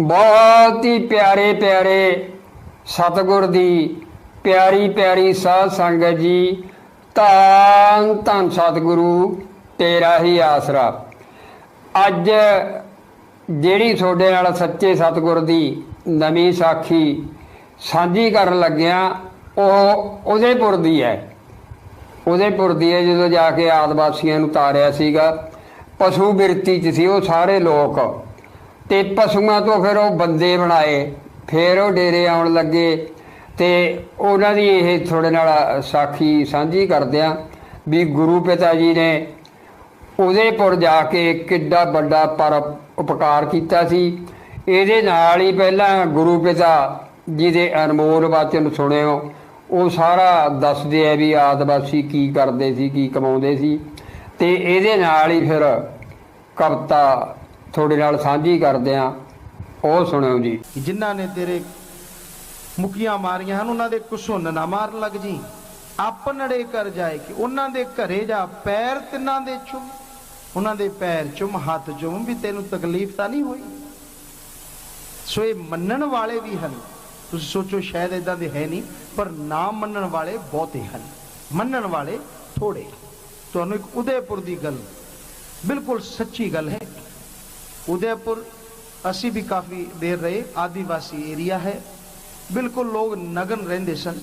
ਬਹੁਤ ਹੀ ਪਿਆਰੇ ਪਿਆਰੇ ਸਤਿਗੁਰ ਦੀ ਪਿਆਰੀ ਪਿਆਰੀ ਸਾਧ ਸੰਗਤ ਜੀ। ਧੰਨ ਧੰਨ ਸਤਿਗੁਰੂ, ਤੇਰਾ ਹੀ ਆਸਰਾ। ਅੱਜ ਜਿਹੜੀ ਤੁਹਾਡੇ ਨਾਲ ਸੱਚੇ ਸਤਿਗੁਰ ਦੀ ਨਵੀਂ ਸਾਖੀ ਸਾਂਝੀ ਕਰਨ ਲੱਗਿਆ, ਉਹ ਉਦੇਪੁਰ ਦੀ ਹੈ। ਉਦੇਪੁਰ ਦੀ ਹੈ ਜਦੋਂ ਜਾ ਕੇ ਆਦਿਵਾਸੀਆਂ ਨੂੰ ਤਾਰਿਆ ਸੀਗਾ, ਪਸ਼ੂ ਬਿਰਤੀ ਚ ਸੀ ਉਹ ਸਾਰੇ ਲੋਕ। ਤੇ ਪਸ਼ੂਆਂ ਤੋਂ ਫਿਰ ਉਹ ਬੰਦੇ ਬਣਾਏ, ਫਿਰ ਉਹ ਡੇਰੇ ਆਉਣ ਲੱਗੇ ਤੇ ਉਹਨਾਂ ਦੀ ਇਹ ਥੋੜੇ ਨਾਲ ਸਾਖੀ ਸਾਂਝੀ ਕਰਦਿਆਂ ਵੀ ਗੁਰੂ ਪਿਤਾ ਜੀ ਨੇ ਉਦੇਪੁਰ ਜਾ ਕੇ ਕਿੱਡਾ ਵੱਡਾ ਪਰ ਉਪਕਾਰ ਕੀਤਾ ਸੀ। ਇਹਦੇ ਨਾਲ ਹੀ ਪਹਿਲਾਂ ਗੁਰੂ ਪਿਤਾ ਜੀ ਦੇ ਅਨਮੋਲ ਵਚਨ ਸੁਣਿਓ, ਉਹ ਸਾਰਾ ਦੱਸਦੇ ਆ ਵੀ ਆਦਿਵਾਸੀ ਕੀ ਕਰਦੇ ਸੀ, ਕੀ ਕਮਾਉਂਦੇ ਸੀ ਤੇ ਇਹਦੇ ਨਾਲ ਹੀ ਫਿਰ ਕਵਿਤਾ ਤੁਹਾਡੇ ਨਾਲ ਸਾਂਝੀ ਕਰਦੇ ਆ ਉਹ ਸੁਣਿਓ ਜੀ। ਜਿਨ੍ਹਾਂ ਨੇ ਤੇਰੇ ਮੁਕੀਆਂ ਮਾਰੀਆਂ ਹਨ, ਉਹਨਾਂ ਦੇ ਕੁਸੁੰਨ ਨਾ ਮਾਰਨ ਲੱਗ ਜੀ। ਆਪਨੜੇ ਕਰ ਜਾਏ ਕਿ ਉਹਨਾਂ ਦੇ ਘਰੇ ਜਾ ਪੈਰ ਤਿੰਨਾਂ ਦੇ ਚੁੰਮ। ਉਹਨਾਂ ਦੇ ਪੈਰ ਚੁੰਮ, ਹੱਥ ਚੁੰਮ ਵੀ ਤੈਨੂੰ ਤਕਲੀਫ ਤਾਂ ਨਹੀਂ ਹੋਈ। ਸੋ ਇਹ ਮੰਨਣ ਵਾਲੇ ਵੀ ਹਨ। ਤੁਸੀਂ ਸੋਚੋ ਸ਼ਾਇਦ ਇਦਾਂ ਦੇ ਹੈ ਨਹੀਂ, ਪਰ ਨਾ ਮੰਨਣ ਵਾਲੇ ਬਹੁਤੇ ਹਨ। ਮੰਨਣ ਵਾਲੇ ਥੋੜੇ ਤੁਹਾਨੂੰ ਇੱਕ ਉਦੈਪੁਰ ਦੀ ਗੱਲ, ਬਿਲਕੁਲ ਸੱਚੀ ਗੱਲ ਹੈ। उदयपुर ਅਸੀਂ ਵੀ ਕਾਫੀ ਦੇਰ ਰਹੇ ਆਦੀਵਾਸੀ ਏਰੀਆ ਹੈ ਬਿਲਕੁਲ ਲੋਕ ਨਗਨ ਰਹਿੰਦੇ ਸਨ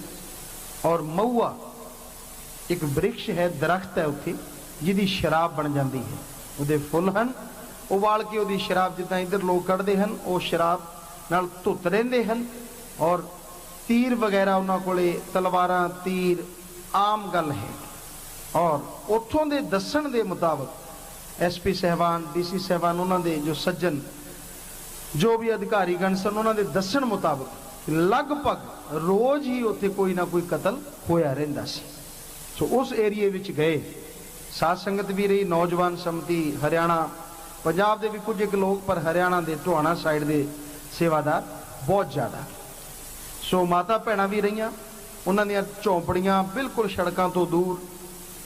ਔਰ ਮਊਆ ਇੱਕ ਬ੍ਰਿਕਸ਼ ਹੈ ਦਰਖਤ ਹੈ ਉੱਥੇ ਜਿਹਦੀ ਸ਼ਰਾਬ ਬਣ ਜਾਂਦੀ ਹੈ ਉਹਦੇ ਫੁੱਲ ਹਨ ਉਬਾਲ ਕੇ ਉਹਦੀ ਸ਼ਰਾਬ ਜਿੱਦਾਂ ਇੱਧਰ ਲੋਕ ਕੱਢਦੇ ਹਨ ਉਹ ਸ਼ਰਾਬ ਨਾਲ ਧੁੱਤ ਰਹਿੰਦੇ ਹਨ ਔਰ ਤੀਰ ਵਗੈਰਾ ਉਹਨਾਂ ਕੋਲੇ ਤਲਵਾਰਾਂ ਤੀਰ ਆਮ ਗੱਲ ਹੈ ਔਰ ਉੱਥੋਂ ਦੇ ਦੱਸਣ ਦੇ ਮੁਤਾਬਕ ਐਸਪੀ ਸਹਿਬਾਨ ਡੀਸੀ ਸਹਿਬਾਨ ਉਹਨਾਂ ਦੇ ਜੋ ਸੱਜਣ, ਜੋ ਵੀ ਅਧਿਕਾਰੀ ਗਣ ਸਨ, ਉਹਨਾਂ ਦੇ ਦੱਸਣ ਮੁਤਾਬਕ ਲਗਭਗ ਰੋਜ਼ ਹੀ ਉੱਥੇ ਕੋਈ ਨਾ ਕੋਈ ਕਤਲ ਹੋਇਆ ਰਹਿੰਦਾ ਸੀ। ਸੋ ਉਸ ਏਰੀਏ ਵਿੱਚ ਗਏ। ਸਾਧ ਸੰਗਤ ਵੀ ਰਹੀ, ਨੌਜਵਾਨ ਸਮਤੀ ਹਰਿਆਣਾ, ਪੰਜਾਬ ਦੇ ਵੀ ਕੁਝ ਇੱਕ ਲੋਕ, ਪਰ ਹਰਿਆਣਾ ਦੇ ਟੋਹਾਣਾ ਸਾਈਡ ਦੇ ਸੇਵਾਦਾਰ ਬਹੁਤ ਜ਼ਿਆਦਾ। ਸੋ ਮਾਤਾ ਭੈਣਾਂ ਵੀ ਰਹੀਆਂ, ਉਹਨਾਂ ਦੀਆਂ ਝੌਂਪੜੀਆਂ ਬਿਲਕੁਲ ਸੜਕਾਂ ਤੋਂ ਦੂਰ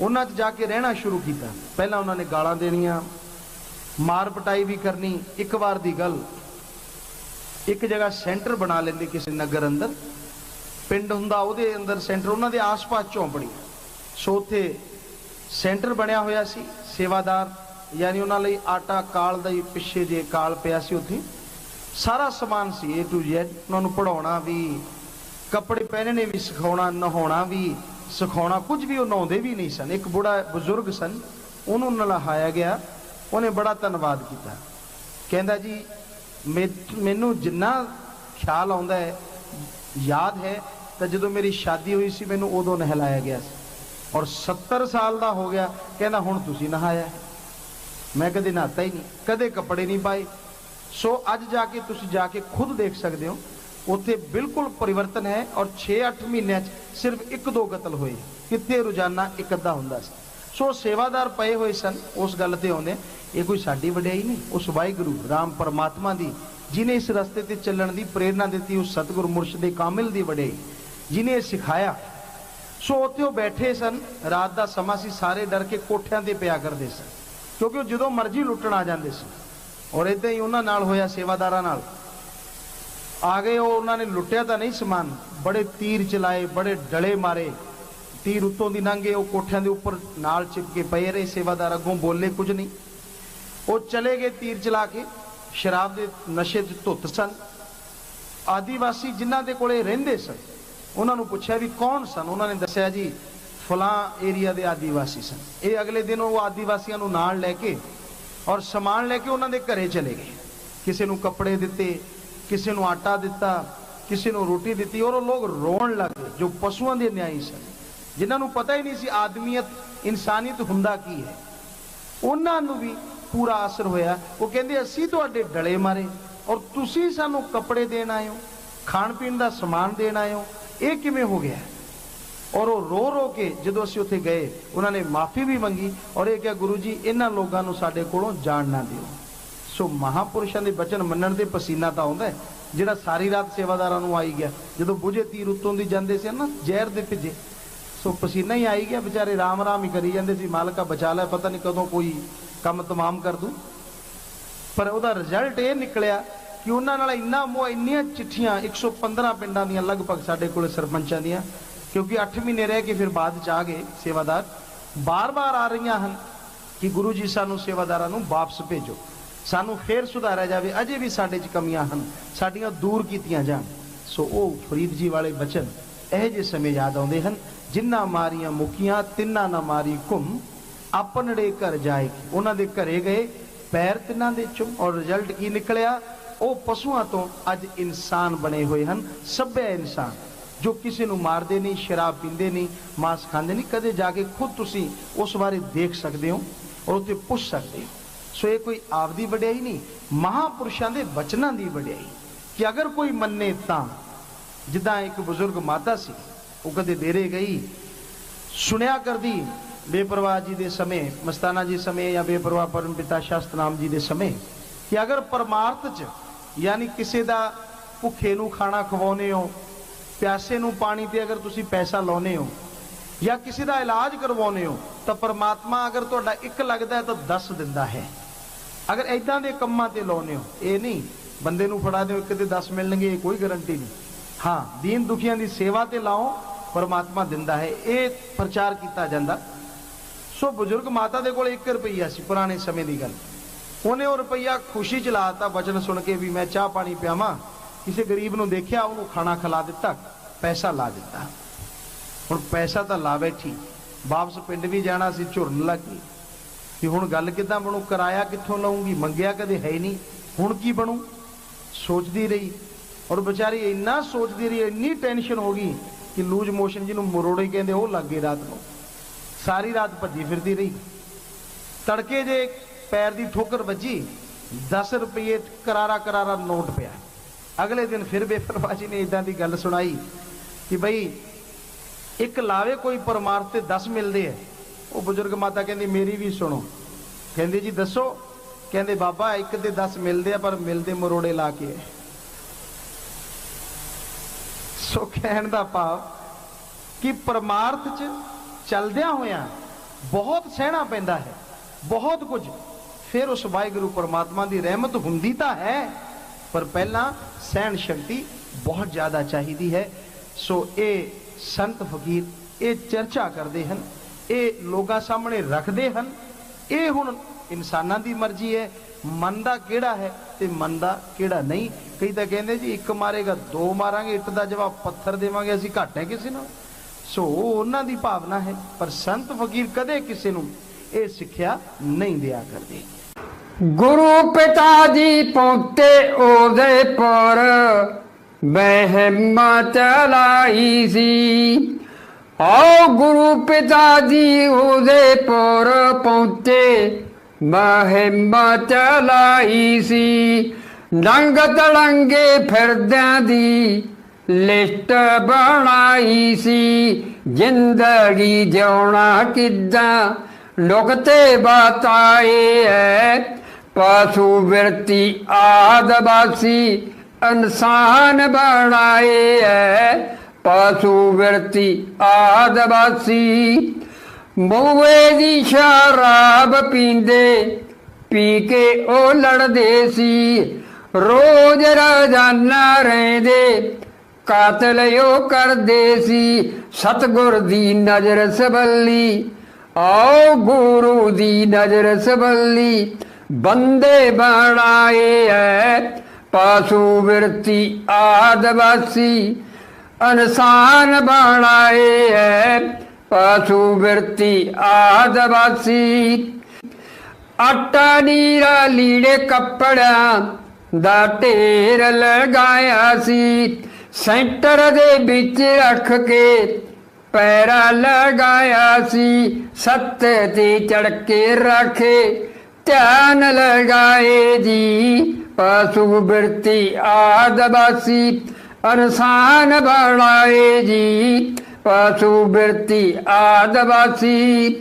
ਉਹਨਾਂ 'ਚ ਜਾ ਕੇ ਰਹਿਣਾ ਸ਼ੁਰੂ ਕੀਤਾ। ਪਹਿਲਾਂ ਉਹਨਾਂ ਨੇ ਗਾਲਾਂ ਦੇਣੀਆਂ, ਮਾਰ ਪਟਾਈ ਵੀ ਕਰਨੀ, ਇੱਕ ਵਾਰ ਦੀ ਗੱਲ। ਇੱਕ ਜਗ੍ਹਾ ਸੈਂਟਰ ਬਣਾ ਲੈਂਦੇ ਕਿਸੇ ਨਗਰ ਅੰਦਰ। ਪਿੰਡ ਹੁੰਦਾ ਉਹਦੇ ਅੰਦਰ ਸੈਂਟਰ, ਉਹਨਾਂ ਦੇ ਆਸ-ਪਾਸ ਝੌਂਪੜੀ ਸੋ ਉੱਥੇ ਸੈਂਟਰ ਬਣਿਆ ਹੋਇਆ ਸੀ, ਸੇਵਾਦਾਰ, ਯਾਨੀ ਉਹਨਾਂ ਲਈ ਆਟਾ ਕਾਲ ਦਾ ਹੀ ਪਿੱਛੇ ਜੇ ਕਾਲ ਪਿਆ ਸੀ ਉੱਥੇ। ਸਾਰਾ ਸਮਾਨ ਸੀ A to Z, ਉਹਨਾਂ ਨੂੰ ਪੜਾਉਣਾ ਵੀ, ਕੱਪੜੇ ਪਹਿਨਣੇ ਵੀ, ਸਿਖਾਉਣਾ, ਨਹਾਉਣਾ ਵੀ। ਸਿਖਾਉਣਾ ਕੁਝ ਵੀ ਉਹ ਨਹਾਉਂਦੇ ਵੀ ਨਹੀਂ ਸਨ। ਇੱਕ ਬੁੜਾ ਬਜ਼ੁਰਗ ਸਨ, ਉਹਨੂੰ ਨਲਾਇਆ ਗਿਆ, ਉਹਨੇ ਬੜਾ ਧੰਨਵਾਦ ਕੀਤਾ। ਕਹਿੰਦਾ ਜੀ, ਮੈ- ਮੈਨੂੰ ਜਿੰਨਾ ਖਿਆਲ ਆਉਂਦਾ ਹੈ, ਯਾਦ ਹੈ, ਤਾਂ ਜਦੋਂ ਮੇਰੀ ਸ਼ਾਦੀ ਹੋਈ ਸੀ, ਮੈਨੂੰ ਉਦੋਂ ਨਹਿਲਾਇਆ ਗਿਆ ਸੀ। ਔਰ 70 ਸਾਲ ਦਾ ਹੋ ਗਿਆ, ਕਹਿੰਦਾ ਹੁਣ ਤੁਸੀਂ ਨਹਾਇਆ ਮੈਂ ਕਦੇ ਨਹਾਤਾ ਹੀ ਨਹੀਂ, ਕਦੇ ਕੱਪੜੇ ਨਹੀਂ ਪਾਏ। ਸੋ ਅੱਜ ਜਾ ਕੇ ਤੁਸੀਂ ਜਾ ਕੇ ਖੁਦ ਦੇਖ ਸਕਦੇ ਹੋ ਉੱਥੇ ਬਿਲਕੁਲ ਪਰਿਵਰਤਨ ਹੈ ਔਰ 6-8 ਮਹੀਨਿਆਂ 'ਚ ਸਿਰਫ ਇੱਕ ਦੋ ਕਤਲ ਹੋਏ। ਕਿੱਥੇ ਰੋਜ਼ਾਨਾ ਇੱਕ ਅੱਧਾ ਹੁੰਦਾ ਸੀ। ਸੋ ਸੇਵਾਦਾਰ ਪਏ ਹੋਏ ਸਨ, ਉਸ ਗੱਲ ਤੇ ਆਉਂਦੇ ਇਹ ਕੋਈ ਸਾਡੀ ਵਡਿਆਈ ਨਹੀਂ, ਉਸ ਵਾਹਿਗੁਰੂ ਰਾਮ ਪਰਮਾਤਮਾ ਦੀ, ਜਿਨੇ ਇਸ ਰਸਤੇ ਤੇ ਚੱਲਣ ਦੀ ਪ੍ਰੇਰਣਾ ਦਿੱਤੀ, ਉਸ ਸਤਿਗੁਰ ਮੁਰਸ਼ਿਦ ਕਾਮਿਲ ਦੀ ਵਡਿਆਈ, ਜਿਨੇ ਇਹ ਸਿਖਾਇਆ। ਸੋ ਉੱਥੇ ਉਹ ਬੈਠੇ ਸਨ, ਰਾਤ ਦਾ ਸਮਾਂ ਸੀ, ਸਾਰੇ ਡਰ ਕੇ ਕੋਠਿਆਂ ਤੇ ਪਿਆ ਕਰਦੇ ਸਨ, ਕਿਉਂਕਿ ਉਹ ਜਦੋਂ ਮਰਜ਼ੀ ਲੁੱਟਣ ਆ ਜਾਂਦੇ ਸੀ। ਔਰ ਇਦਾਂ ਹੀ ਉਹਨਾਂ ਨਾਲ ਹੋਇਆ ਸੇਵਾਦਾਰਾਂ ਨਾਲ। ਆ ਗਏ ਉਹ ਉਹਨਾਂ ਨੇ ਲੁੱਟਿਆ ਤਾਂ ਨਹੀਂ ਸਮਾਨ ਬੜੇ ਤੀਰ ਚਲਾਏ ਬੜੇ ਡਲੇ ਮਾਰੇ ਤੀਰ ਉੱਤੋਂ ਦੀ ਲੰਘੇ ਉਹ ਕੋਠਿਆਂ ਦੇ ਉੱਪਰ ਨਾਲ ਚਿਪਕੇ ਪਏ ਰਹੇ ਸੇਵਾਦਾਰ ਅੱਗੋਂ ਬੋਲੇ ਕੁਝ ਨਹੀਂ ਉਹ ਚਲੇ ਗਏ ਤੀਰ ਚਲਾ ਕੇ ਸ਼ਰਾਬ ਦੇ ਨਸ਼ੇ 'ਚ ਧੁੱਤ ਸਨ ਆਦੀਵਾਸੀ ਜਿਨ੍ਹਾਂ ਦੇ ਕੋਲੇ ਰਹਿੰਦੇ ਸਨ ਉਹਨਾਂ ਨੂੰ ਪੁੱਛਿਆ ਵੀ ਕੌਣ ਸਨ ਉਹਨਾਂ ਨੇ ਦੱਸਿਆ ਜੀ ਫਲਾਂ ਏਰੀਆ ਦੇ ਆਦੀਵਾਸੀ ਸਨ ਇਹ ਅਗਲੇ ਦਿਨ ਉਹ ਆਦੀਵਾਸੀਆਂ ਨੂੰ ਨਾਲ ਲੈ ਕੇ ਔਰ ਸਮਾਨ ਲੈ ਕੇ ਉਹਨਾਂ ਦੇ ਘਰੇ ਚਲੇ ਗਏ ਕਿਸੇ ਨੂੰ ਕੱਪੜੇ ਦਿੱਤੇ ਕਿਸੇ ਨੂੰ ਆਟਾ ਦਿੱਤਾ, ਕਿਸੇ ਨੂੰ ਰੋਟੀ ਦਿੱਤੀ ਔਰ ਉਹ ਲੋਕ ਰੋਣ ਲੱਗੇ ਜੋ ਪਸ਼ੂਆਂ ਦੇ ਨਿਆਈ ਸਨ। ਜਿਨ੍ਹਾਂ ਨੂੰ ਪਤਾ ਹੀ ਨਹੀਂ ਸੀ ਆਦਮੀਅਤ, ਇਨਸਾਨੀਅਤ ਹੁੰਦਾ ਕੀ ਹੈ। ਉਹਨਾਂ ਨੂੰ ਵੀ ਪੂਰਾ ਅਸਰ ਹੋਇਆ। ਉਹ ਕਹਿੰਦੇ, ਅਸੀਂ ਤੁਹਾਡੇ ਡਲੇ ਮਾਰੇ ਔਰ ਤੁਸੀਂ ਸਾਨੂੰ ਕੱਪੜੇ ਦੇਣ ਆਏ ਹੋ, ਖਾਣ ਪੀਣ ਦਾ ਸਮਾਨ ਦੇਣ ਆਏ ਹੋ। ਇਹ ਕਿਵੇਂ ਹੋ ਗਿਆ? ਔਰ ਉਹ ਰੋ ਰੋ ਕੇ ਜਦੋਂ ਅਸੀਂ ਉੱਥੇ ਗਏ, ਉਹਨਾਂ ਨੇ ਮਾਫੀ ਵੀ ਮੰਗੀ ਔਰ ਇਹ ਕਿਹਾ, ਗੁਰੂ ਜੀ, ਇਹਨਾਂ ਲੋਕਾਂ ਨੂੰ ਸਾਡੇ ਕੋਲੋਂ ਜਾਣ ਨਾ ਦਿਓ। ਸੋ ਮਹਾਪੁਰਸ਼ਾਂ ਦੇ ਬਚਨ ਮੰਨਣ 'ਤੇ ਪਸੀਨਾ ਤਾਂ ਆਉਂਦਾ ਜਿਹੜਾ ਸਾਰੀ ਰਾਤ ਸੇਵਾਦਾਰਾਂ ਨੂੰ ਆਈ ਗਿਆ, ਜਦੋਂ ਬੁਝੇ ਤੀਰ ਉੱਤੋਂ ਦੀ ਜਾਂਦੇ ਸੀ ਨਾ, ਜ਼ਹਿਰ ਦੇ ਭਿੱਜੇ। ਸੋ ਪਸੀਨਾ ਹੀ ਆਈ ਗਿਆ, ਵਿਚਾਰੇ ਰਾਮ ਰਾਮ ਹੀ ਕਰੀ ਜਾਂਦੇ ਸੀ, ਮਾਲਕਾ ਬਚਾ ਲੈ, ਪਤਾ ਨਹੀਂ ਕਦੋਂ ਕੋਈ ਕੰਮ ਤਮਾਮ ਕਰ ਦੂ। ਪਰ ਉਹਦਾ ਰਿਜ਼ਲਟ ਇਹ ਨਿਕਲਿਆ ਕਿ ਉਹਨਾਂ ਨਾਲ ਇੰਨਾ ਮੋਹ, ਇੰਨੀਆਂ ਚਿੱਠੀਆਂ 115 ਪਿੰਡਾਂ ਦੀਆਂ ਲਗਭਗ ਸਾਡੇ ਕੋਲ ਸਰਪੰਚਾਂ ਦੀਆਂ, ਕਿਉਂਕਿ 8 ਮਹੀਨੇ ਰਹਿ ਕੇ ਫਿਰ ਬਾਅਦ ਚ ਆ ਗਏ ਸੇਵਾਦਾਰ। ਬਾਰ-ਬਾਰ ਆ ਰਹੀਆਂ ਹਨ ਕਿ ਗੁਰੂ ਜੀ ਸਾਨੂੰ ਸੇਵਾਦਾਰਾਂ ਨੂੰ ਵਾਪਸ ਭੇਜੋ। ਸਾਨੂੰ ਫੇਰ ਸੁਧਾਰਿਆ ਜਾਵੇ, ਅਜੇ ਵੀ ਸਾਡੇ 'ਚ ਕਮੀਆਂ ਹਨ, ਸਾਡੀਆਂ ਦੂਰ ਕੀਤੀਆਂ ਜਾਣ। ਸੋ ਉਹ ਫਰੀਦ ਜੀ ਵਾਲੇ ਬਚਨ ਇਹ ਜੇ ਸਮੇਂ ਯਾਦ ਆਉਂਦੇ ਹਨ ਜਿੰਨਾ ਮਾਰੀਆਂ ਮੁਕੀਆਂ, ਤਿੰਨਾਂ ਨਾ ਮਾਰੀ ਘੁੰਮ, ਆਪਣੜੇ ਘਰ ਜਾਏ। ਉਹਨਾਂ ਦੇ ਘਰੇ ਗਏ, ਪੈਰ ਤਿੰਨਾਂ ਦੇ ਚੁੰਮ ਔਰ ਰਿਜ਼ਲਟ ਕੀ ਨਿਕਲਿਆ? ਉਹ ਪਸ਼ੂਆਂ ਤੋਂ ਅੱਜ ਇਨਸਾਨ ਬਣੇ ਹੋਏ ਹਨ, ਸੱਭਿਆ ਇਨਸਾਨ, ਜੋ ਕਿਸੇ ਨੂੰ ਮਾਰਦੇ ਨਹੀਂ, ਸ਼ਰਾਬ ਪੀਂਦੇ ਨਹੀਂ, ਮਾਸ ਖਾਂਦੇ ਨਹੀਂ, ਕਦੇ ਜਾ ਕੇ ਖੁਦ ਤੁਸੀਂ ਉਸ ਬਾਰੇ ਦੇਖ ਸਕਦੇ ਹੋ ਔਰ ਉੱਤੇ ਪੁੱਛ ਸਕਦੇ ਹੋ। ਸੋ ਇਹ ਕੋਈ ਆਪਦੀ ਵਡਿਆਈ ਨਹੀਂ, ਮਹਾਪੁਰਸ਼ਾਂ ਦੇ ਬਚਨਾਂ ਦੀ ਵਡਿਆਈ। ਕਿ ਅਗਰ ਕੋਈ ਮੰਨੇ ਤਾਂ, ਜਿੱਦਾਂ ਇੱਕ ਬਜ਼ੁਰਗ ਮਾਤਾ ਸੀ, ਉਹ ਕਦੇ ਡੇਰੇ ਗਈ, ਸੁਣਿਆ ਕਰਦੀ, ਬੇਪਰਵਾਹ ਜੀ ਦੇ ਸਮੇਂ, ਮਸਤਾਨਾ ਜੀ ਸਮੇਂ ਜਾਂ ਬੇਪਰਵਾਹ ਪਰਮ ਪਿਤਾ ਸ਼ਾਸਤਨਾਮ ਜੀ ਦੇ ਸਮੇਂ, ਕਿ ਅਗਰ ਪਰਮਾਰਥ ਚ, ਯਾਨੀ ਕਿਸੇ ਦਾ ਭੁੱਖੇ ਨੂੰ ਖਾਣਾ ਖਵਾਉਨੇ ਹੋ, ਪਿਆਸੇ ਨੂੰ ਪਾਣੀ ਤੇ ਅਗਰ ਤੁਸੀਂ ਪੈਸਾ ਲਾਉਨੇ ਹੋ, ਜਾਂ ਕਿਸੇ ਦਾ ਇਲਾਜ ਕਰਵਾਉਨੇ ਹੋ, ਤਾਂ ਪਰਮਾਤਮਾ ਅਗਰ ਤੁਹਾਡਾ ਇੱਕ ਲੱਗਦਾ ਹੈ ਤਾਂ 10 ਦਿੰਦਾ ਹੈ। ਅਗਰ ਐਦਾਂ ਦੇ ਕੰਮਾਂ ਤੇ ਲਾਉਨੇ ਹੋ, ਇਹ ਨਹੀਂ, ਬੰਦੇ ਨੂੰ ਫੜਾ ਦਿਓ, ਇੱਕ ਤੇ 10 ਮਿਲਣਗੇ, ਇਹ ਕੋਈ ਗਾਰੰਟੀ ਨਹੀਂ। ਹਾਂ, ਦੀਨ ਦੁਖੀਆਂ ਦੀ ਸੇਵਾ ਤੇ ਲਾਓ, ਪਰਮਾਤਮਾ ਦਿੰਦਾ ਹੈ, ਇਹ ਪ੍ਰਚਾਰ ਕੀਤਾ ਜਾਂਦਾ। ਸੋ ਬਜ਼ੁਰਗ ਮਾਤਾ ਦੇ ਕੋਲ 1 ਰੁਪਈਆ ਸੀ, ਪੁਰਾਣੇ ਸਮੇਂ ਦੀ ਗੱਲ। ਉਹਨੇ ਉਹ ਰੁਪਈਆ ਖੁਸ਼ੀ ਚ ਲਾਤਾ, ਵਚਨ ਸੁਣ ਕੇ ਵੀ ਮੈਂ ਚਾਹ ਪਾਣੀ ਪਿਆਵਾਂ। ਕਿਸੇ ਗਰੀਬ ਨੂੰ ਦੇਖਿਆ, ਉਹਨੂੰ ਖਾਣਾ ਖਿਲਾ ਦਿੱਤਾ, ਪੈਸਾ ਲਾ ਦਿੱਤਾ। ਹੁਣ ਪੈਸਾ ਤਾਂ ਲਾ ਬੈਠੀ ਵਾਪਸ ਪਿੰਡ ਵੀ ਜਾਣਾ ਸੀ, ਝੁਰਨ ਲੱਗੀ ਕਿ ਹੁਣ ਗੱਲ ਕਿੱਦਾਂ ਬਣੂ? ਕਿਰਾਇਆ ਕਿੱਥੋਂ ਲਵਾਂਗੀ ਮੰਗਿਆ ਕਦੇ ਹੈ ਹੀ ਨਹੀਂ। ਹੁਣ ਕੀ ਬਣੂ? ਸੋਚਦੀ ਰਹੀ। ਔਰ ਵਿਚਾਰੀ ਇੰਨਾ ਸੋਚਦੀ ਰਹੀ, ਇੰਨੀ ਟੈਨਸ਼ਨ ਹੋ ਗਈ ਕਿ ਲੂਜ ਮੋਸ਼ਨ ਜਿਹਨੂੰ ਮਰੋੜੇ ਕਹਿੰਦੇ ਉਹ ਲੱਗ ਗਈ ਰਾਤ ਨੂੰ। ਸਾਰੀ ਰਾਤ ਭੱਜੀ ਫਿਰਦੀ ਰਹੀ। ਤੜਕੇ ਜੇ ਪੈਰ ਦੀ ਠੋਕਰ ਵੱਜੀ 10 ਰੁਪਏ ਕਰਾਰਾ ਕਰਾਰਾ ਨੋਟ ਪਿਆ। ਅਗਲੇ ਦਿਨ ਫਿਰ ਬੇਪਰਵਾਹ ਜੀ ਨੇ ਇਦਾਂ ਦੀ ਗੱਲ ਸੁਣਾਈ ਕਿ ਬਈ ਇੱਕ ਲਾਵੇ ਕੋਈ ਪਰਮਾਰਥ ਤੇ 10 ਮਿਲਦੇ ਐ ਉਹ ਬਜ਼ੁਰਗ ਮਾਤਾ ਕਹਿੰਦੀ, ਮੇਰੀ ਵੀ ਸੁਣੋ। ਕਹਿੰਦੀ, ਜੀ ਦੱਸੋ। ਕਹਿੰਦੇ, ਬਾਬਾ, ਇੱਕ ਤੇ 10 ਮਿਲਦੇ ਆ, ਪਰ ਮਿਲਦੇ ਮਰੋੜੇ ਲਾ ਕੇ ਸੋ ਕਹਿਣ ਦਾ ਭਾਵ ਕਿ ਪਰਮਾਰਥ ਚ ਚੱਲਦਿਆਂ ਹੋਇਆਂ ਬਹੁਤ ਸਹਿਣਾ ਪੈਂਦਾ ਹੈ, ਬਹੁਤ ਕੁਝ। ਫਿਰ ਉਸ ਵਾਹਿਗੁਰੂ ਪਰਮਾਤਮਾ ਦੀ ਰਹਿਮਤ ਹੁੰਦੀ ਤਾਂ ਹੈ, ਪਰ ਪਹਿਲਾਂ ਸਹਿਣ ਸ਼ਕਤੀ ਬਹੁਤ ਜ਼ਿਆਦਾ ਚਾਹੀਦੀ ਹੈ। ਸੋ ਇਹ ਸੰਤ ਫਕੀਰ, ਇਹ ਚਰਚਾ ਕਰਦੇ ਹਨ। ਇਹ ਲੋਕਾਂ ਸਾਹਮਣੇ ਰੱਖਦੇ ਹਨ। ਇਹ ਹੁਣ ਇਨਸਾਨਾਂ ਦੀ ਮਰਜ਼ੀ ਹੈ। ਮਨ ਦਾ ਕਿਹੜਾ ਹੈ ਤੇ ਮਨ ਦਾ ਕਿਹੜਾ ਨਹੀਂ? ਕਈ ਤਾਂ ਕਹਿੰਦੇ ਜੀ, ਇੱਕ ਮਾਰੇਗਾ, ਦੋ ਮਾਰਾਂਗੇ ਇੱਟ ਦਾ ਜਵਾਬ ਪੱਥਰ ਦੇਵਾਂਗੇ, ਅਸੀਂ ਘੱਟ ਹੈ ਕਿਸੇ ਨਾਲ ਸੋ ਉਹਨਾਂ ਦੀ ਭਾਵਨਾ ਹੈ, ਪਰ ਸੰਤ ਫਕੀਰ ਕਦੇ ਕਿਸੇ ਨੂੰ ਇਹ ਸਿੱਖਿਆ ਨਹੀਂ ਦਿਆ ਕਰਦੇ। ਗੁਰੂ ਪਿਤਾ ਜੀ ਪਹੁੰਚੇ ਉਹਦੇ ਪਰ ਬਹਿਮ ਚਲਾਈ ਸੀ। ਆਓ ਗੁਰੂ ਪਿਤਾ ਜੀ ਉਹਦੇ ਪਰ ਪਹੁੰਚੇ। ਬਹਿਮ ਚਲਾਈ ਸੀ। ਲੰਗ ਤਲੰਗੇ ਫਿਰਦਿਆਂ ਦੀ ਲਿਸਟ ਬਣਾਈ ਸੀ। ਜ਼ਿੰਦਗੀ ਜਿਉਣਾ ਕਿੱਦਾਂ? ਲੁਕਤੇ ਬਤਾਏ ਐ। ਪਸ਼ੂ ਵਿਰਤੀ ਆਦਵਾਸੀ ਇਨਸਾਨ ਬਣਾਏ ਐ। ਪਾਸੂ ਵਿਰਤੀ ਆਦਵਾਸੀ ਮੂਏ ਦੀ ਸ਼ਰਾਬ ਪੀਂਦੇ, ਪੀ ਕੇ ਉਹ ਲੜਦੇ ਸੀ। ਰੋਜ਼ ਰੋਜ਼ਾਨਾ ਰਹਿੰਦੇ, ਕਾਤਲ ਉਹ ਕਰਦੇ ਸੀ। ਸਤਗੁਰ ਦੀ ਨਜ਼ਰ ਸਬੱਲੀ ਆਓ ਗੁਰੂ ਦੀ ਨਜ਼ਰ ਸਬੱਲੀ ਬੰਦੇ ਬਣਾਏ ਐ ਪਾਸੂ ਵਿਰਤੀ ਆਦਵਾਸੀ ਇਨਸਾਨ ਬਣਾਏ ਐ ਪਾਸੂ ਵਿਰਤੀ ਆਦਵਾਸੀ ਆਟਾ ਨੀਰਾ ਲੀੜੇ ਕੱਪੜਿਆਂ ਦਾ ਢੇਰ ਲਗਾਇਆ ਸੀ। ਸੈਂਟਰ ਦੇ ਵਿੱਚ ਰੱਖ ਕੇ ਪੈਰਾ ਲਗਾਇਆ ਸੀ। ਸੱਤ ਤੇ ਚੜ ਕੇ ਰੱਖੇ, ਧਿਆਨ ਲਗਾਏ ਜੀ। ਪਾਸੂ ਬਿਰਤੀ ਆਦਵਾਸੀ ਇਨਸਾਨ ਬਣਾਏ ਜੀ, ਪਸ਼ੂ ਬਿਰਤੀ ਆਦਵਾਸੀ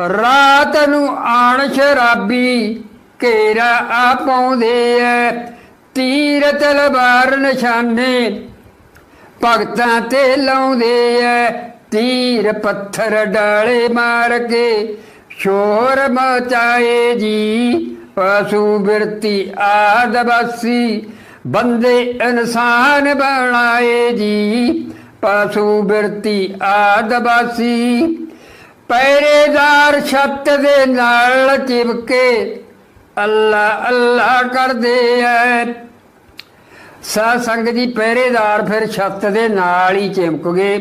ਰਾਤ ਨੂੰ ਆਣ ਸ਼ਰਾਬੀ ਘੇਰਾ ਆ ਪਾਉਂਦੇ ਐ ਤੀਰ ਤਲਵਾਰ ਨਿਸ਼ਾਨੇ ਭਗਤਾਂ ਤੇ ਲਾਉਂਦੇ ਐ। ਤੀਰ ਪੱਥਰ ਡਾਲੇ ਮਾਰ ਕੇ ਸ਼ੋਰ ਮਚਾਏ ਜੀ, ਪਸ਼ੂ ਬਿਰਤੀ ਆਦਵਾਸੀ ਬੰਦੇ ਇਨਸਾਨ ਬਣਾਏ ਜੀ, ਪਸ਼ੂ ਬਿਰਤੀ ਆਦਬਾਸੀ ਪਹਿਰੇਦਾਰ ਛੱਤ ਦੇ ਨਾਲ ਚਿਪਕੇ ਅੱਲਾ ਅੱਲਾ ਕਰਦੇ ਐ। ਸਾਧ ਸੰਗਤ ਜੀ, ਪਹਿਰੇਦਾਰ ਫਿਰ ਛੱਤ ਦੇ ਨਾਲ ਹੀ ਚਿਮਕ ਗਏ।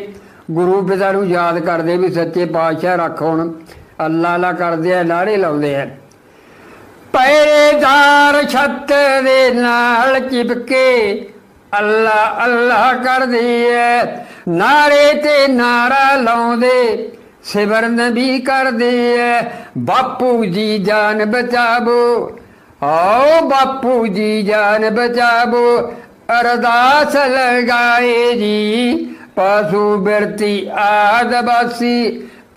ਗੁਰੂ ਪਿਤਾ ਨੂੰ ਯਾਦ ਕਰਦੇ ਵੀ ਸੱਚੇ ਪਾਤਸ਼ਾਹ ਰੱਖ ਹੁਣ। ਅੱਲਾ ਅੱਲਾ ਕਰਦੇ ਆ ਨਾਰੇ ਲਾਉਂਦੇ ਆ ਪਹਿਰੇਦਾਰ ਛੱਤ ਦੇ ਨਾਲ ਚਿਪਕੇ ਅੱਲਾ ਅੱਲਾ ਕਰਦੇ ਐ ਨਾਰੇ ਤੇ ਨਾਰਾ ਲਾਉਂਦੇ ਸਿਮਰਨ ਵੀ ਕਰਦੇ ਐ ਬਾਪੂ ਜੀ ਜਾਨ ਬਚਾਵੋ ਆਓ ਬਾਪੂ ਜੀ ਜਾਨ ਬਚਾਵੋ ਅਰਦਾਸ ਲਗਾਏ ਜੀ ਪਸ਼ੂ ਬਿਰਤੀ ਆਦਬਾਸੀ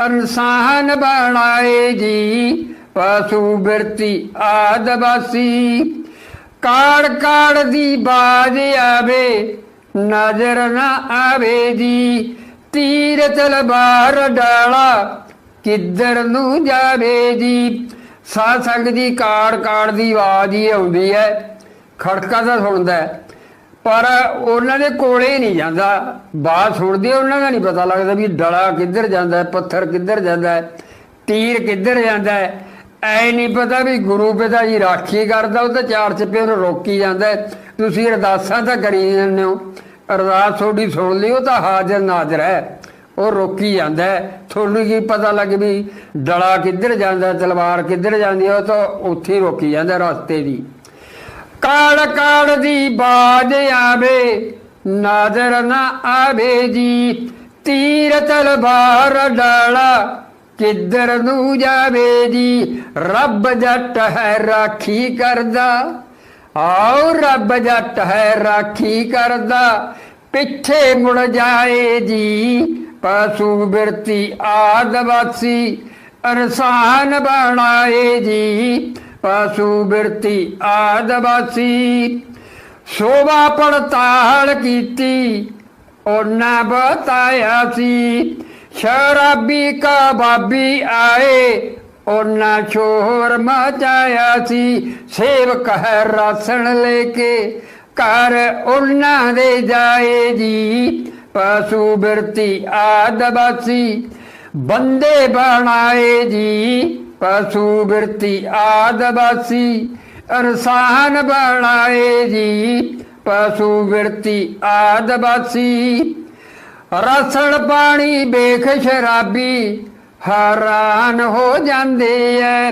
ਇਨਸਾਨ ਬਣਾਏ ਜੀ ਪਸ਼ੂ ਬਿਰਤੀ ਆਦਬਾਸੀ ਕਾੜ ਕਾੜ ਦੀ ਬਾਜ ਆਵੇ, ਨਜ਼ਰ ਨਾ ਆਵੇ ਜੀ। ਤੀਰ ਤਲਵਾਰ ਡਾਲਾ ਕਿੱਧਰ ਨੂੰ ਜਾਵੇ ਜੀ। ਸਾਧ ਸੰਗ ਦੀ ਕਾੜ ਕਾੜ ਦੀ ਆਵਾਜ਼ ਹੀ ਆਉਂਦੀ ਹੈ, ਖੜਕਾ ਤਾਂ ਸੁਣਦਾ ਪਰ ਉਹਨਾਂ ਦੇ ਕੋਲੇ ਹੀ ਨਹੀਂ ਜਾਂਦਾ। ਬਾਤ ਸੁਣਦੇ ਉਹਨਾਂ ਦਾ ਨਹੀਂ ਪਤਾ ਲੱਗਦਾ ਵੀ ਡਲਾ ਕਿੱਧਰ ਜਾਂਦਾ ਪੱਥਰ ਕਿੱਧਰ ਜਾਂਦਾ ਤੀਰ ਕਿੱਧਰ ਜਾਂਦਾ ਹੈ। ਐ ਨਹੀਂ ਪਤਾ ਵੀ ਗੁਰੂ ਪਿਤਾ ਜੀ ਰਾਖੀ ਕਰਦਾ ਉਹ ਤਾਂ ਚਾਰ ਚੱਪੇ ਉਹਨੂੰ ਰੋਕੀ ਜਾਂਦਾ ਤੁਸੀਂ ਅਰਦਾਸਾਂ ਤਾਂ ਕਰੀ ਜਾਂਦੇ ਹੋ। ਅਰਦਾਸ ਤੁਹਾਡੀ ਸੁਣ ਲਈ ਉਹ ਤਾਂ ਹਾਜ਼ਰ ਨਾਜ਼ਰ ਹੈ। ਉਹ ਰੋਕੀ ਜਾਂਦਾ ਤੁਹਾਨੂੰ ਕੀ ਪਤਾ ਲੱਗ ਵੀ ਡਲਾ ਕਿੱਧਰ ਜਾਂਦਾ ਤਲਵਾਰ ਕਿੱਧਰ ਜਾਂਦੀ ਹੈ, ਉਹ ਤਾਂ ਉੱਥੇ ਰੋਕੀ ਜਾਂਦਾ ਰਸਤੇ ਦੀ। ਕਾਲ ਕਾਲ ਦੀ ਬਾਜ ਆਵੇ ਨਾਜ਼ਰ ਨਾ ਆਵੇ ਜੀ। ਤੀਰ ਤਲਵਾਰ ਡਾਲਾ ਕਿੱਧਰ ਨੂੰ ਜਾਵੇ ਜੀ ਰੱਬ ਜੱਟ ਹੈ ਰਾਖੀ ਕਰਦਾ ਆਓ ਰੱਬ ਜੱਟ ਹੈ ਰਾਖੀ ਕਰਦਾ ਪਿੱਛੇ ਮੁੜ ਜਾਏ ਜੀ ਪਸ਼ੂ ਬਿਰਤੀ ਆਦਵਾਸੀ ਇਨਸਾਨ ਬਣਾਏ ਜੀ ਪਸ਼ੂ ਬਿਰਤੀ ਆਦਵਾਸੀ ਸੋਭਾ ਪੜਤਾਲ ਕੀਤੀ ਉਹਨਾਂ ਬਤਾਇਆ ਸੀ ਸ਼ਰਾਬੀ ਕਾ ਆਏ, ਉਹਨਾਂ ਸ਼ੋਰ ਮਚਾਇਆ ਸੀ। ਸੇਵਕ ਹੈ ਰਾਸਣ ਲੈ ਕੇ, ਘਰ ਉਹਨਾਂ ਦੇ ਜਾਏ ਜੀ। ਪਸ਼ੂ ਬਿਰਤੀ ਆਦਵਾਸੀ ਬੰਦੇ ਬਣਾਏ ਜੀ। ਪਸ਼ੂ ਬਿਰਤੀ ਆਦਵਾਸੀ ਇਨਸਾਨ ਬਣਾਏ ਜੀ। ਪਸ਼ੂ ਬਿਰਤੀ ਆਦਵਾਸੀ ਰਸਣ ਪਾਣੀ ਵੇਖ ਸ਼ਰਾਬੀ ਹੈਰਾਨ ਹੋ ਜਾਂਦੇ ਐ।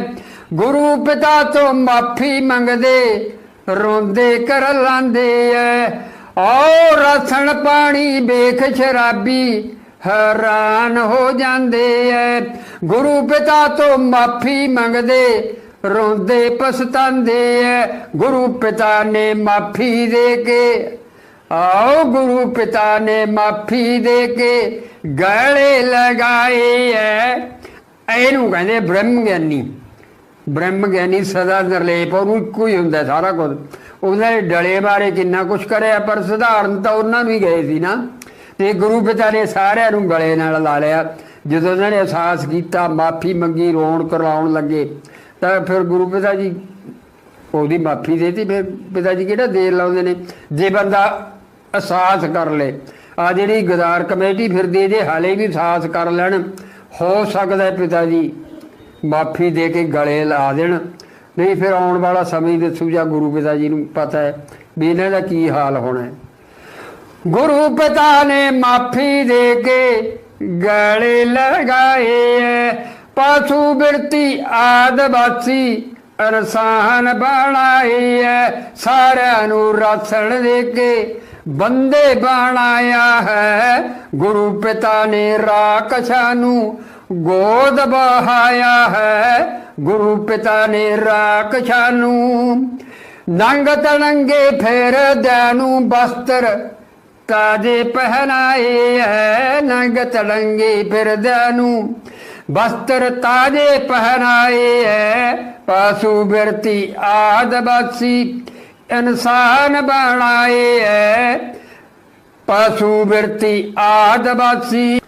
ਗੁਰੂ ਪਿਤਾ ਤੋਂ ਮਾਫੀ ਮੰਗਦੇ, ਰੋਂਦੇ ਕਰ ਲਾਂਦੇ ਐ। ਆਓ ਰਸਣ ਪਾਣੀ ਵੇਖ ਸ਼ਰਾਬੀ ਹੈਰਾਨ ਹੋ ਜਾਂਦੇ ਐ। ਗੁਰੂ ਪਿਤਾ ਤੋਂ ਮਾਫੀ ਮੰਗਦੇ, ਰੋਂਦੇ ਪਛਤਾਉਂਦੇ ਐ। ਗੁਰੂ ਪਿਤਾ ਨੇ ਮਾਫੀ ਦੇ ਕੇ ਆਓ ਗੁਰੂ ਪਿਤਾ ਨੇ ਮਾਫੀ ਦੇ ਕੇ ਗਲੇ ਲਗਾਏ ਐ। ਇਹਨੂੰ ਕਹਿੰਦੇ ਬ੍ਰਹਮ ਗਿਆਨੀ ਬ੍ਰਹਮ ਗਿਆਨੀ ਸਦਾ ਨਿਰਲੇਪ ਉਹਨੂੰ ਇੱਕੋ ਹੀ ਹੁੰਦਾ ਸਾਰਾ ਕੁਝ। ਉਹਨਾਂ ਨੇ ਡਲੇ ਬਾਰੇ ਕਿੰਨਾ ਕੁਝ ਕਰਿਆ, ਪਰ ਸਧਾਰਨ ਤਾਂ ਉਹਨਾਂ ਨੂੰ ਹੀ ਗਏ ਸੀ ਨਾ। ਤੇ ਗੁਰੂ ਪਿਤਾ ਨੇ ਸਾਰਿਆਂ ਨੂੰ ਗਲੇ ਨਾਲ ਲਾ ਲਿਆ। ਜਦੋਂ ਉਹਨਾਂ ਨੇ ਅਹਿਸਾਸ ਕੀਤਾ, ਮਾਫੀ ਮੰਗੀ, ਰੋਣ ਕਰਾਉਣ ਲੱਗੇ, ਤਾਂ ਫਿਰ ਗੁਰੂ ਪਿਤਾ ਜੀ ਉਹਦੀ ਮਾਫੀ ਦੇਤੀ। ਫਿਰ ਪਿਤਾ ਜੀ ਕਿਹੜਾ ਦੇਰ ਲਾਉਂਦੇ ਨੇ? ਜੇ ਬੰਦਾ ਅਹਿਸਾਸ ਕਰ ਲੇ। ਆ ਜਿਹੜੀ ਗਦਾਰ ਕਮੇਟੀ ਫਿਰਦੀ ਜੇ ਹਾਲੇ ਵੀ ਅਹਿਸਾਸ ਕਰ ਲੈਣ, ਹੋ ਸਕਦਾ ਪਿਤਾ ਜੀ, ਮਾਫੀ ਦੇ ਕੇ ਗਲੇ ਲਾ ਦੇਣ। ਨਹੀਂ ਫਿਰ ਆਉਣ ਵਾਲਾ ਸਮੇਂ ਦੱਸੂ, ਜਾਂ ਗੁਰੂ ਪਿਤਾ ਜੀ ਨੂੰ ਪਤਾ ਹੈ ਵੀ ਇਹਨਾਂ ਦਾ ਕੀ ਹਾਲ ਹੋਣਾ ਹੈ। ਗੁਰੂ ਪਿਤਾ ਨੇ ਮਾਫੀ ਦੇ ਕੇ ਗਲੇ ਲਗਾਏ ਐ ਪਸ਼ੂ ਬਿਰਤੀ ਆਦਵਾਸੀ ਇਨਸਾਨ ਬਣਾਏ ਐ ਸਾਰਿਆਂ ਨੂੰ ਰਸਣ ਦੇ ਕੇ ਬੰਦੇ ਬਣਾਇਆ ਹੈ। ਗੁਰੂ ਪਿਤਾ ਨੇ ਰਾਖਸ਼ਾਂ ਨੂੰ ਗੋਦ ਬਹਾਇਆ ਹੈ। ਗੁਰੂ ਪਿਤਾ ਨੇ ਰਾਖਸ਼ਾਂ ਨੂੰ ਨੰਗ ਤਣੰਗੇ ਫੇਰਦਿਆਂ ਦੈਨੂ ਬਸਤਰ ਤਾਜੇ ਪਹਿਨਾਏ ਹੈ। ਨੰਗ ਤੜੰਗੇ ਫਿਰਦਿਆਂ ਨੂੰ ਬਸਤਰ ਤਾਜੇ ਪਹਿਨਾਏ ਹੈ। ਪਾਸੂ ਬਿਰਤੀ ਆਦਵਾਸੀ ਇਨਸਾਨ ਬਣਾਏ ਹੈ ਪਸ਼ੂ ਬਿਰਤੀ ਆਦਵਾਸੀ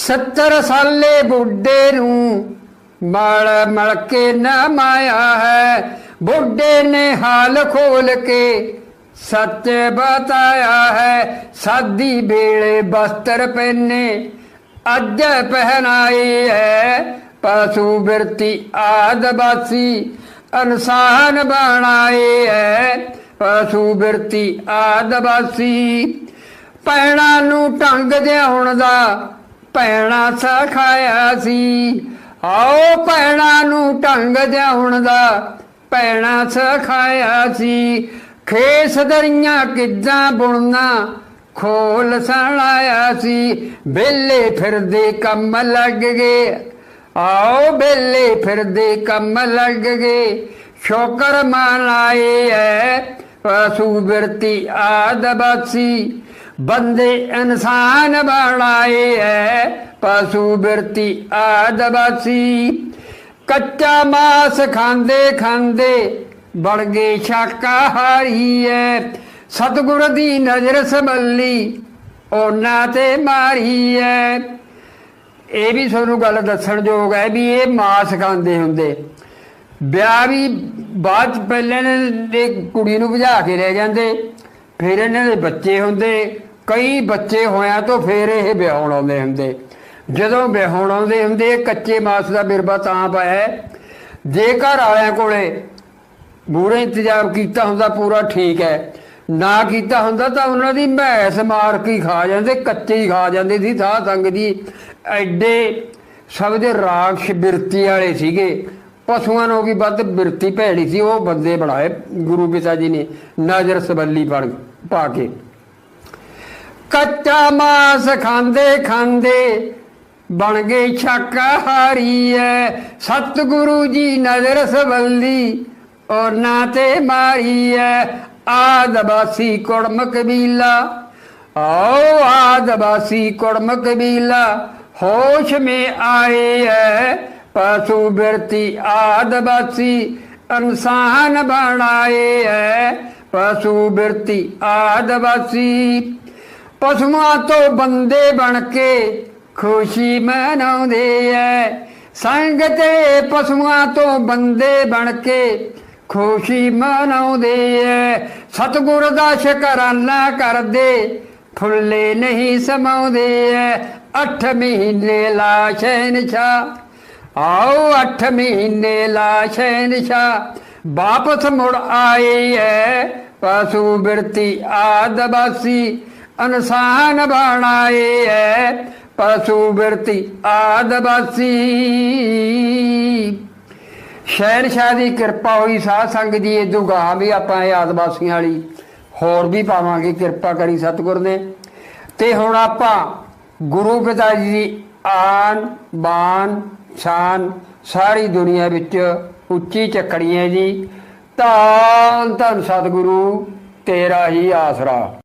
70 ਸਾਲੇ ਬੁੱਢੇ ਨੂੰ ਮਲ ਮਲ ਕੇ ਨਾ ਮਾਇਆ ਹੈ। ਬੁੱਢੇ ਨੇ ਹਾਲ ਖੋਲ ਕੇ ਸੱਚ ਬਤਾਇਆ ਹੈ। ਸਾਦੀ ਵੇਲੇ ਬਸਤਰ ਪਹਿਨੇ ਅੱਜ ਪਹਿਨਾਈ ਹੈ ਪਸ਼ੂ ਬਿਰਤੀ ਆਦਬਾਸੀ ਇਨਸਾਨ ਬਣਾਏ ਹੈ ਪਸ਼ੂ ਬਿਰਤੀ ਆਦਬਾਸੀ ਪੈਣਾ ਨੂੰ ਢੰਗ ਜਿਉਣ ਦਾ ਪੈਣਾ ਸਖਾਇਆ ਸੀ ਆਓ ਪੈਣਾ ਨੂੰ ਢੰਗ ਜਿਉਣ ਦਾ ਪੈਣਾ ਸਖਾਇਆ ਸੀ ਖੇਸ ਦਰੀਆਂ ਕਿੱਦਾਂ ਬੁਣਨਾ ਖੋਲ ਸਣਾਇਆ ਸੀ ਬੇਲੇ ਫਿਰਦੇ ਕੰਮ ਲੱਗ ਗਏ। ਆਓ ਬੇਲੇ ਫਿਰਦੇ ਕੰਮ ਲੱਗ ਗਏ, ਸ਼ੋਕਰ ਮਨਾਏ ਐ ਪਸ਼ੂ ਬਿਰਤੀ ਆਦਬਾਸੀ ਬੰਦੇ ਇਨਸਾਨ ਬਣਾਏ ਐ ਪਸ਼ੂ ਬਿਰਤੀ ਆਦਬਾਸੀ ਕੱਚਾ ਮਾਸ ਖਾਂਦੇ ਖਾਂਦੇ ਬਣ ਗਏ ਸ਼ਾਕਾਹਾਰੀ ਐ ਸਤਿਗੁਰ ਦੀ ਨਜ਼ਰ ਸੰਭੱਲੀ, ਉਹਨਾਂ ਤੇ ਮਾਰੀ ਐ ਇਹ ਵੀ ਤੁਹਾਨੂੰ ਗੱਲ ਦੱਸਣ ਯੋਗ ਹੈ ਵੀ ਇਹ ਮਾਸ ਖਾਂਦੇ ਹੁੰਦੇ। ਵਿਆਹ ਵੀ ਬਾਅਦ ਪਹਿਲੇ ਨੇ ਕੁੜੀ ਨੂੰ ਭਜਾ ਕੇ ਲੈ ਜਾਂਦੇ, ਫਿਰ ਇਹਨਾਂ ਦੇ ਬੱਚੇ ਹੁੰਦੇ। ਕਈ ਬੱਚੇ ਹੋਇਆਂ ਤੋਂ ਫਿਰ ਇਹ ਵਿਆਹਣ ਆਉਂਦੇ ਹੁੰਦੇ। ਜਦੋਂ ਵਿਆਹਣ ਆਉਂਦੇ ਹੁੰਦੇ ਕੱਚੇ ਮਾਸ ਦਾ ਬਿਰਬਾ ਤਾਂ ਪਾਇਆ ਜੇ ਘਰ ਵਾਲਿਆਂ ਕੋਲੇ ਬੂਰੇ ਇੰਤਜ਼ਾਮ ਕੀਤਾ ਹੁੰਦਾ, ਪੂਰਾ ਠੀਕ ਹੈ। ਨਾ ਕੀਤਾ ਹੁੰਦਾ ਤਾਂ ਉਹਨਾਂ ਦੀ ਮੈਸ ਮਾਰ ਕੇ ਖਾ ਜਾਂਦੇ, ਕੱਚੇ ਹੀ ਖਾ ਜਾਂਦੇ ਸੀ ਸਾਧ ਸੰਗ ਦੀ ਐਡੇ ਸਭ ਦੇ ਰਾਖਸ਼ ਬਿਰਤੀ ਵਾਲੇ ਸੀਗੇ। ਪਸ਼ੂਆਂ ਨੂੰ ਵੀ ਵੱਧ ਬਿਰਤੀ ਭੈੜੀ ਸੀ, ਉਹ ਬੰਦੇ ਬਣਾਏ, ਗੁਰੂ ਪਿਤਾ ਜੀ ਨੇ ਨਜ਼ਰ ਸਬੱਲੀ ਪਾ ਕੇ। ਕੱਚਾ ਮਾਸ ਖਾਂਦੇ ਖਾਂਦੇ ਬਣ ਗਏ ਸ਼ਾਕਾਹਾਰੀ ਐ। ਸਤਿਗੁਰੂ ਜੀ ਨਜ਼ਰ ਸਬੱਲੀ ਔਰ ਨਾ ਤੇ ਮਾਰੀ ਐ। ਆਦਬਾਸੀ ਕੁੜਮ ਕਬੀਲਾ ਆਓ ਆਦਬਾਸੀ ਕੁੜਮ ਕਬੀਲਾ ਹੋਸ਼ ਮੇ ਆਏ ਐ, ਪਸ਼ੂ ਬਿਰਤੀ ਆਦਬਾਸੀ ਇਨਸਾਨ ਬਣਾਏ ਐ, ਪਸ਼ੂ ਬਿਰਤੀ ਆਦਬਾਸੀ ਪਸ਼ੂਆਂ ਤੋਂ ਬੰਦੇ ਬਣ ਕੇ ਖੁਸ਼ੀ ਮਨਾਉਂਦੇ ਐ, ਸੰਗ ਤੇ ਪਸ਼ੂਆਂ ਤੋਂ ਬੰਦੇ ਬਣ ਕੇ ਖੁਸ਼ੀ ਮਨਾਉਂਦੇ ਐ। ਸਤਿਗੁਰ ਦਾ ਸ਼ੁਕਰਾਨਾ ਕਰਦੇ, ਫੁੱਲੇ ਨਹੀਂ ਸਮਾਉਂਦੇ ਐ ਅੱਠ ਮਹੀਨੇ ਲਾ ਸ਼ਹਿਨਸ਼ਾ ਆਓ ਅੱਠ ਮਹੀਨੇ ਲਾ ਸ਼ਹਿਨਸ਼ਾ ਵਾਪਸ ਮੁੜ ਆਏ ਐ, ਪਸ਼ੂ ਬਿਰਤੀ ਆਦਬਾਸੀ ਇਨਸਾਨ ਬਣਾਏ ਐ, ਪਸ਼ੂ ਬਿਰਤੀ ਆਦਬਾਸੀ ਸ਼ਹਿਨਸ਼ਾਹ ਦੀ ਕਿਰਪਾ ਹੋਈ, ਸਾਧ ਸੰਗ ਜੀ ਇਹ ਦੁਗਾ ਵੀ ਆਪਾਂ ਇਹ ਆਦਬਾਸੀਆਂ ਵਾਲੀ ਹੋਰ ਵੀ ਪਾਵਾਂਗੇ। ਕਿਰਪਾ ਕਰੀ ਸਤਿਗੁਰ ਨੇ। ਤੇ ਹੁਣ ਆਪਾਂ ਗੁਰੂ ਪਿਤਾ ਜੀ ਦੀ ਆਨ, ਬਾਨ, ਸ਼ਾਨ ਸਾਰੀ ਦੁਨੀਆ ਵਿੱਚ ਉੱਚੀ ਚੱਕਣੀ ਹੈ ਜੀ। ਧੰਨ ਧੰਨ ਸਤਿਗੁਰੂ, ਤੇਰਾ ਹੀ ਆਸਰਾ।